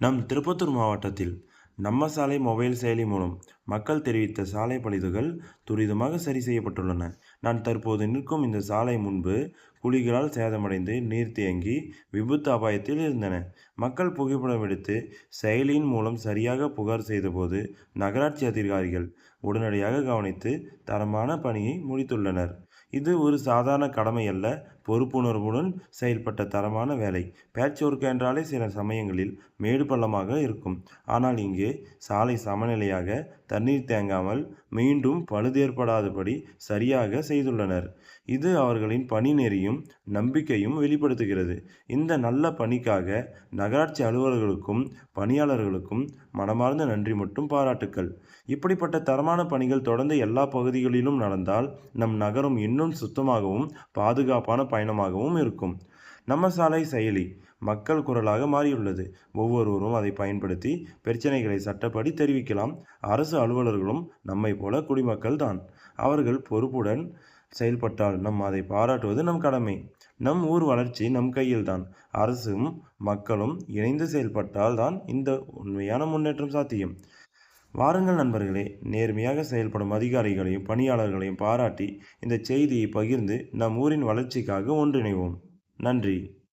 நம் திருப்பத்தூர் மாவட்டத்தில் நம்ம சாலை மொபைல் செயலி மூலம் மக்கள் தெரிவித்த சாலை பழுதுகள் துரிதமாக சரி செய்யப்பட்டுள்ளன. நான் தற்போது நிற்கும் இந்த சாலை முன்பு குழிகளால் சேதமடைந்து நீர் தேங்கி விபத்து அபாயத்தில் இருந்தன. மக்கள் புகைப்படம் எடுத்து செயலியின் மூலம் சரியாக புகார் செய்தபோது நகராட்சி அதிகாரிகள் உடனடியாக கவனித்து தரமான பணியை முடித்துள்ளனர். இது ஒரு சாதாரண கடமை அல்ல பொறுப்புணர்வுடன் செயல்பட்ட தரமான வேலை. பேட்ச் என்றாலே சில சமயங்களில் மேடு பள்ளமாக இருக்கும். ஆனால் இங்கே சாலை சமநிலையாக தண்ணீர் தேங்காமல் மீண்டும் பழுதேற்படாதபடி சரியாக செய்துள்ளனர். இது அவர்களின் பணி நெறியும் நம்பிக்கையும் வெளிப்படுத்துகிறது. இந்த நல்ல பணிக்காக நகராட்சி அலுவலர்களுக்கும் பணியாளர்களுக்கும் மனமார்ந்த நன்றி மற்றும் பாராட்டுக்கள். இப்படிப்பட்ட தரமான பணிகள் தொடர்ந்து எல்லா பகுதிகளிலும் நடந்தால் நம் நகரம் இன்னும் சுத்தமாகவும் பாதுகாப்பான பயணமாகவும் இருக்கும். நம்ம சாலை செயலி மக்கள் குரலாக மாறியுள்ளது. ஒவ்வொருவரும் அதை பயன்படுத்தி பிரச்சனைகளை சட்டப்படி தெரிவிக்கலாம். அரசு அலுவலர்களும் நம்மை போல குடிமக்கள் தான் அவர்கள் பொறுப்புடன் செயல்பட்டால் நம் அதை பாராட்டுவது நம் கடமை. நம் ஊர் வளர்ச்சி நம் கையில்தான். அரசும் மக்களும் இணைந்து செயல்பட்டால் தான் இந்த உண்மையான முன்னேற்றம் சாத்தியம். வாருங்கள் நண்பர்களே நேர்மையாக செயல்படும் அதிகாரிகளையும் பணியாளர்களையும் பாராட்டி இந்த செய்தியை பகிர்ந்து நம் ஊரின் வளர்ச்சிக்காக ஒன்றிணைவோம். நன்றி.